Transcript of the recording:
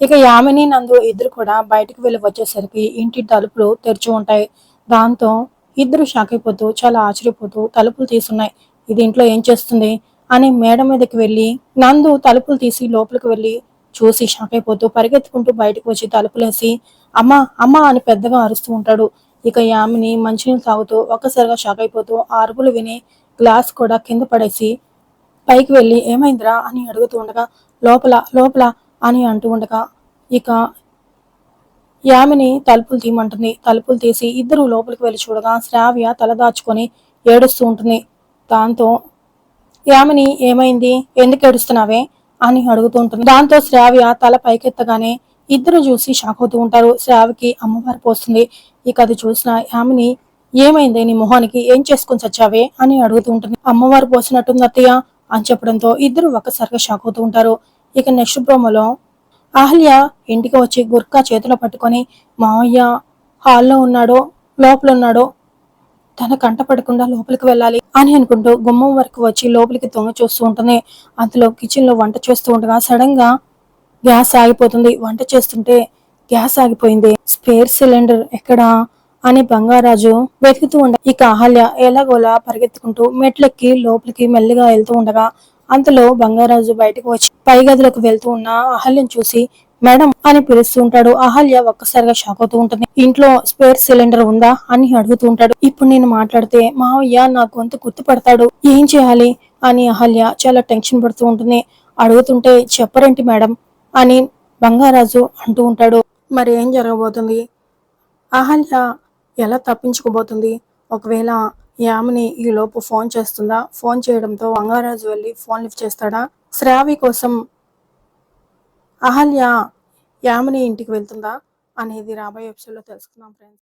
ఇక యామిని నందు ఇద్దరు కూడా బయటకు వెళ్ళి వచ్చేసరికి ఇంటి తలుపులు తెరిచి ఉంటాయి. దాంతో ఇద్దరు షాక్ అయిపోతూ చాలా ఆశ్చర్యపోతూ తలుపులు తీసున్నాయి ఇది ఇంట్లో ఏం చేస్తుంది? అని మేడ మీదకి వెళ్ళి నందు తలుపులు తీసి లోపలికి వెళ్ళి చూసి షాక్ అయిపోతూ పరిగెత్తుకుంటూ బయటకు వచ్చి తలుపులేసి అమ్మా అమ్మా అని పెద్దగా అరుస్తూ ఉంటాడు. ఇక యామిని మంచినీళ్ళు తాగుతూ ఒక్కసారిగా షాక్ అయిపోతూ అరుపులు విని గ్లాస్ కూడా కింద పడేసి పైకి వెళ్ళి ఏమైందిరా? అని అడుగుతూ ఉండగా లోపల లోపల అని అంటూ ఉండగా ఇక యామిని తలుపులు తీయమంటుంది. తలుపులు తీసి ఇద్దరు లోపలికి వెళ్ళి చూడగా శ్రావ్య తల దాచుకొని ఏడుస్తూ ఉంటుంది. దాంతో యామిని ఏమైంది? ఎందుకు ఏడుస్తున్నావే? అని అడుగుతూ ఉంటుంది. దాంతో శ్రావ్య తల పైకెత్తగానే ఇద్దరు చూసి షాక్ అవుతూ ఉంటారు. శ్రావ్యకి అమ్మవారు పోస్తుంది. ఇక అది చూసిన యామిని ఏమైంది? నీ మొహానికి ఏం చేసుకుని చచ్చావే? అని అడుగుతూ ఉంటుంది. అమ్మవారు పోసినట్టుంది అత్తయ్య అని చెప్పడంతో ఇద్దరు ఒక్కసారిగా షాక్ అవుతూ ఉంటారు. ఇక నెక్స్ట్ ప్రోమోలో అహల్య ఇంటికి వచ్చి గుర్కా చేతిలో పట్టుకొని మావయ్య హాల్లో ఉన్నాడో లోపల ఉన్నాడో తన కంట పడకుండా లోపలికి వెళ్ళాలి అని అనుకుంటూ గుమ్మం వరకు వచ్చి లోపలికి తొంగ చూస్తూ ఉంటుంది. అందులో కిచెన్లో వంట చేస్తూ ఉండగా సడన్గా గ్యాస్ ఆగిపోతుంది. వంట చేస్తుంటే గ్యాస్ ఆగిపోయింది. స్పేర్ సిలిండర్ ఎక్కడా? అని బంగారాజు వెతుకుతూ ఉండ ఇక అహల్య ఎలాగోలా పరిగెత్తుకుంటూ మెట్లెక్కి లోపలికి మెల్లిగా వెళ్తూ ఉండగా అంతలో బంగారాజు బయటకు వచ్చి పై గదిలోకి వెళ్తూ ఉన్న అహల్యం చూసి మేడం అని పిలుస్తూ ఉంటాడు. అహల్య ఒక్కసారిగా షాక్ అవుతూ ఉంటుంది. ఇంట్లో స్పేర్ సిలిండర్ ఉందా? అని అడుగుతూ ఉంటాడు. ఇప్పుడు నేను మాట్లాడితే మావయ్య నా గొంతు గుర్తుపడతాడు. ఏం చేయాలి? అని అహల్య చాలా టెన్షన్ పడుతూ ఉంటుంది. అడుగుతుంటే చెప్పరేంటి మేడం? అని బంగారాజు అంటూ ఉంటాడు. మరి ఏం జరగబోతుంది? అహల్య ఎలా తప్పించుకోబోతుంది? ఒకవేళ యామిని ఈ లోపు ఫోన్ చేస్తుందా? ఫోన్ చేయడంతో బంగారాజు వెళ్ళి ఫోన్ లిఫ్ట్ చేస్తాడా? శ్రావి కోసం అహల్య యామిని ఇంటికి వెళ్తుందా? అనేది రాబోయే ఎపిసోడ్లో తెలుసుకుందాం ఫ్రెండ్స్